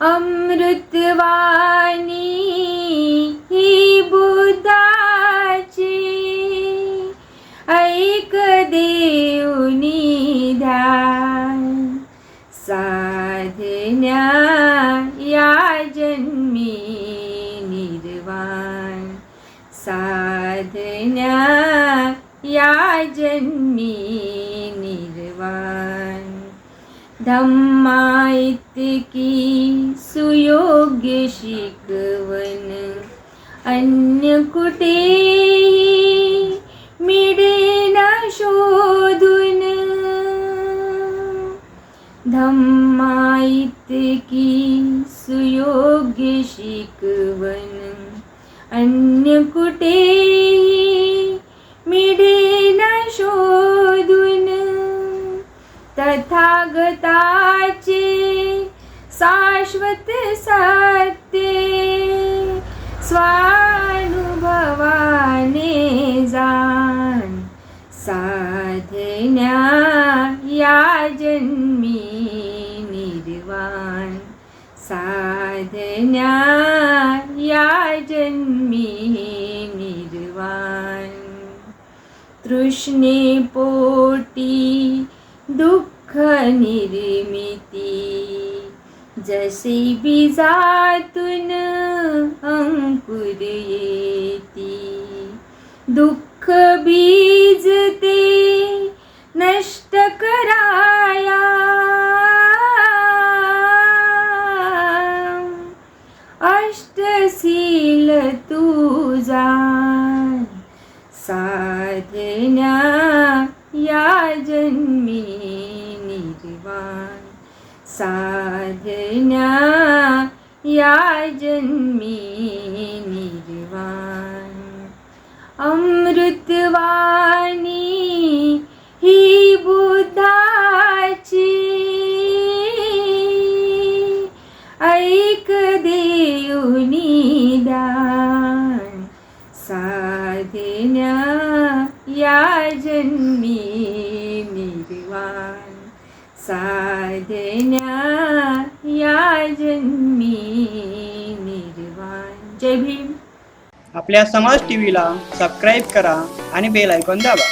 अमृतवाणी ही बुद्धाची ऐक देऊनी ध्यान. साधन्या या जन्मी निर्वाण. साधन्या या जन्मी निर्वाण. धम्मा इतकी सुयोग्य शिकवण अन्य कुठेही मिळेन शोधून धम्मा इतकी सुयोग्य शिकवण अन्य कुठेही मिळेन शोधून तथागताची शाश्वत सत्य स्वानुभवाने जाण साधन्या या जन्मी निर्वाण साधन्या या जन्मी निर्वाण तृष्णे पोटी निर्मिती जशी बीजातून अंकुर येती दुःख बीज ते नष्ट कराया। अष्टशील तुझा साधन्या साधन्या या जन्मी निर्वाण। अमृतवाणी ही बुद्धाची ऐक देवनी दान। साधन्या या जन्मी साधण्या या जन्मी निर्वाण. जय भीम. आपल्या समाज टीव्हीला सबस्क्राईब करा आणि बेल ऐकून दाबा.